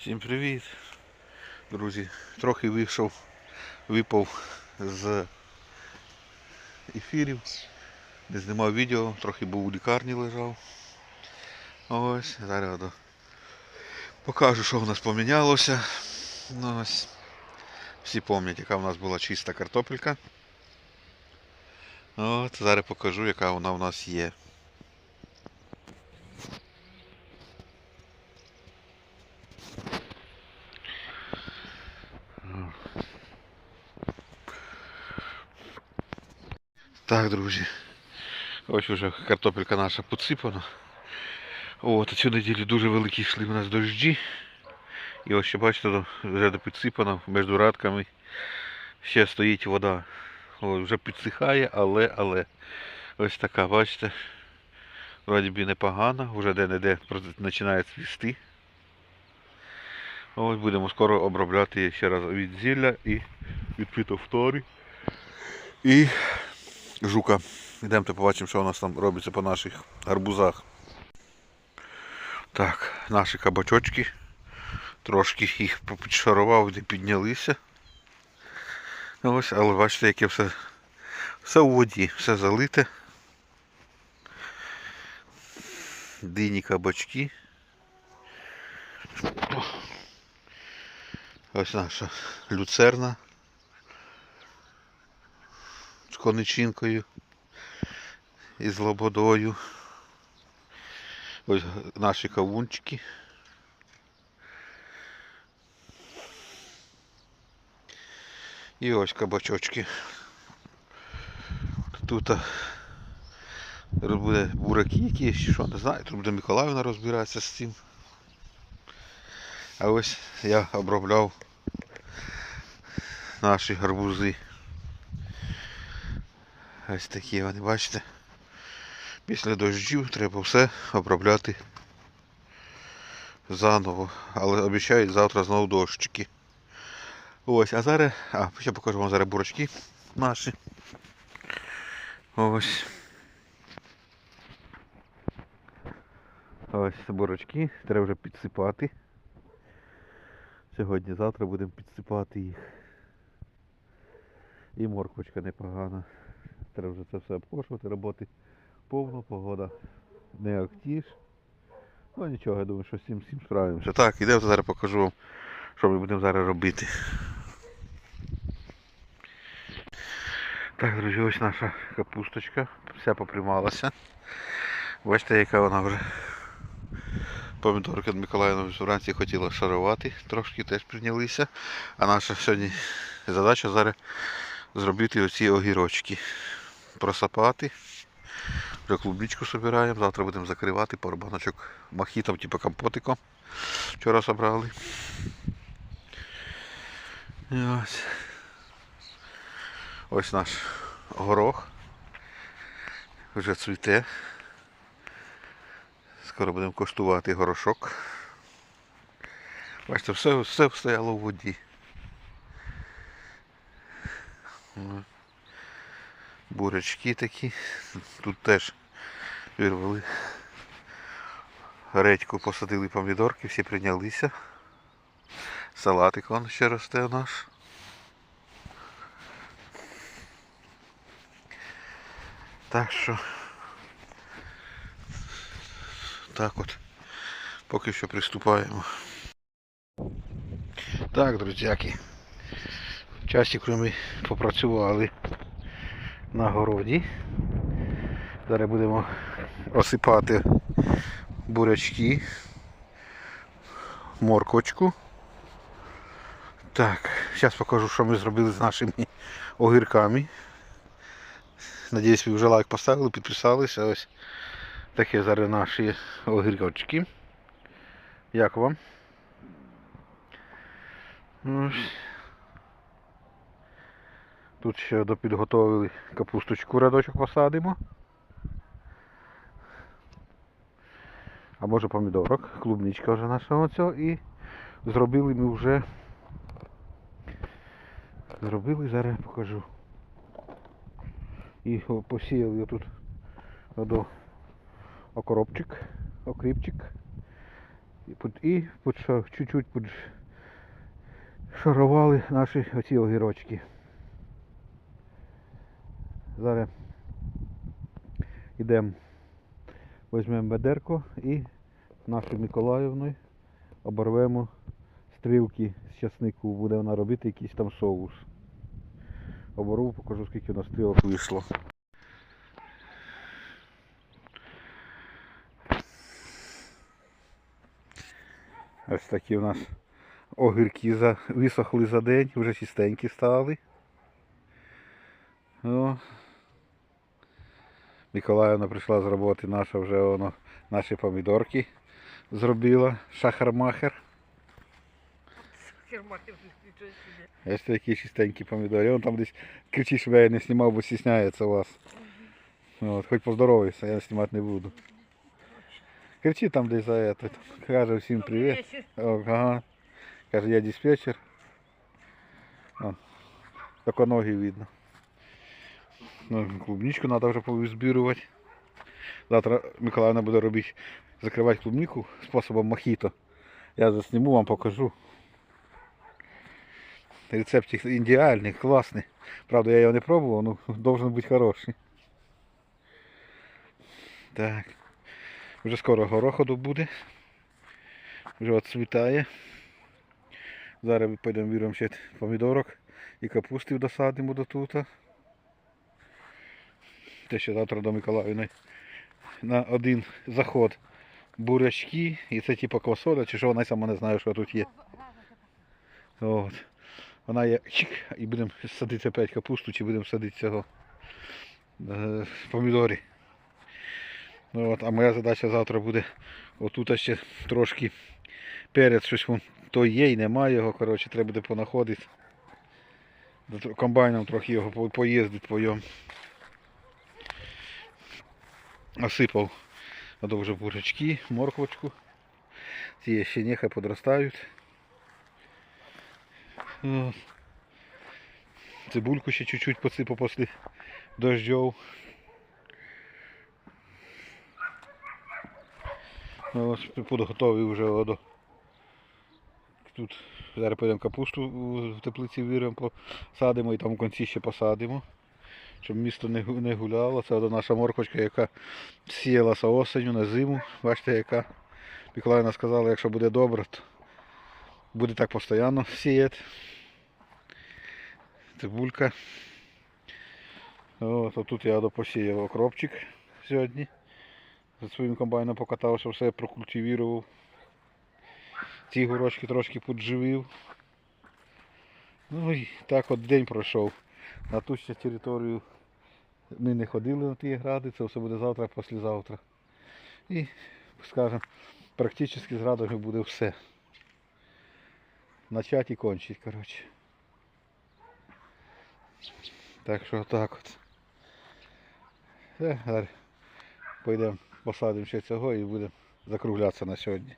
Всім привіт, друзі. Трохи вийшов, випав з ефірів, не знімав відео, трохи був у лікарні лежав. Ось, зараз покажу, що в нас помінялося. Ну, ось. Всі пам'ятають, яка в нас була чиста картопелька. От, зараз покажу, яка вона в нас є. Так, друзі. Ось уже картопелька наша підсипана. От, цю неділю дуже великі йшли у нас дощі. І ось ще бачите, вже підсипано між радками. Ще стоїть вода. Ось, вже підсихає, але, але. Ось така, бачите. Вроді би непогано, вже де-не-де починає цвісти. Ось будемо скоро обробляти ще раз від зілля і від фітофтори. І жука. Йдемо побачимо, що у нас там робиться по наших гарбузах. Так, наші кабачочки. Трошки їх попідшарував, де піднялися. Ось, але бачите, яке все, все у воді, все залите. Дині кабачки. Ось наша люцерна коничинкою і з лободою. Ось наші кавунчики. І ось кабачочки. Тут буде бураки якісь, що, не знаю, тут буде Миколаївна розбиратися з цим. А ось я обробляв наші гарбузи. Ось такі вони, бачите. Після дощів треба все обробляти заново. Але обіцяють завтра знову дощики. Ось, а зараз. А, ще покажу вам зараз бурочки наші. Ось. Ось бурочки. Треба вже підсипати. Сьогодні-завтра будемо підсипати їх. І морквочка непогана. Треба вже це все обкошувати, роботи повно, погода не актіж. Ну нічого, я думаю, що цим всім справимося. Так, ідемо зараз покажу вам, що ми будемо зараз робити. Так, друзі, ось наша капусточка. Вся поприймалася. Бачите, яка вона вже. Помідорка Миколаївна вранці хотіла шарувати, трошки теж прийнялися. А наша сьогодні задача зараз зробити оці огірочки. Просапати. Вже клубничку збираємо, завтра будемо закривати пару баночок мохітом, типу компотиком. Вчора собрали. Ось. Ось наш горох. Вже цвіте. Скоро будемо коштувати горошок. Бачите, все, все стояло в воді. Бурячки такі. Тут теж вирвали редьку, посадили помідорки, всі прийнялися. Салатик вон ще росте наш. Так що так от. Поки що приступаємо. Так, друзяки. Часик ми попрацювали на городі. Зараз будемо осипати бурячки, моркочку. Так, зараз покажу, що ми зробили з нашими огірками. Надіюсь, ви вже лайк поставили, підписалися. Ось такі зараз наші огірочки. Як вам? Ось. Тут ще допідготовили капусточку рядочок посадимо. А може помідорок, клубничка вже нашого цього і зробили ми вже зробили, зараз я покажу. І посіяли тут до окоробчик, окріпчик І, під- чуть-чуть підшарували наші оці огірочки. Зараз йдемо, візьмемо ведерко і нашою Миколаївною оборвемо стрілки з часнику, буде вона робити якийсь там соус. Оборву, покажу скільки у нас стрілок вийшло. Ось такі у нас огірки висохли за день, вже чистенькі стали. О. Миколаївна прийшла з роботи, наша вже воно, наші помідорки зробила. Шахар-махер. Собі. Ось такі чистенькі помідори. Он там десь кричить, щоб я не знімав, бо стісняється вас. От, хоч поздоровайся, я знімати не буду. Кричи там десь за это. Каже всім привіт. Ага. Каже, я диспетчер. О, Только ноги видно. Клубничку треба вже повизбирувати. Завтра Миколаївна буде робити, закривати клубнику способом мохіто. Я засніму, вам покажу. Рецепт ідеальний, класний. Правда, я його не пробував, ну должен бути хороший. Так. Вже скоро гороходу буде. Вже відцвітає. Зараз підемо віримо ще помідорок і капусти досадимо до тут. Те, що завтра до Миколаївни на один заход бурячки. І це типу квасоля, чи що вона сама не знає, що тут є. От. Вона є чик, і будемо садити опять капусту, чи будемо садити цього е, помідори. Ну, от, а моя задача завтра буде отут ще трошки перець, щось вон, то є і немає його, коротше, треба буде понаходити. Комбайном трохи його по- поїздить по йому. Осипав а то вже бурячки, морквочку. Ці ще нехай подростають. Цибульку ще чуть-чуть посипав після дождів. Ну, ось підготовив вже до. Тут зараз підемо капусту в теплиці виримо, посадимо і там в кінці ще посадимо. Щоб місто не, гуляло. Це наша морквочка, яка сіялася осеню на зиму. Бачите, яка. Миколаївна сказала, якщо буде добре, то буде так постійно сіяти. Цибулька. От, а тут я посіяв окропчик сьогодні. За своїм комбайном покатався, все прокультивував. Ці горочки трошки подживив. Ну і так от день пройшов. На ту ще територію ми не ходили на ті гради, це все буде завтра, післязавтра. І, скажімо, практично з градами буде все. Начать і кончить, коротше. Так що так от. Все, пойдемо посадимо ще цього і будемо закруглятися на сьогодні.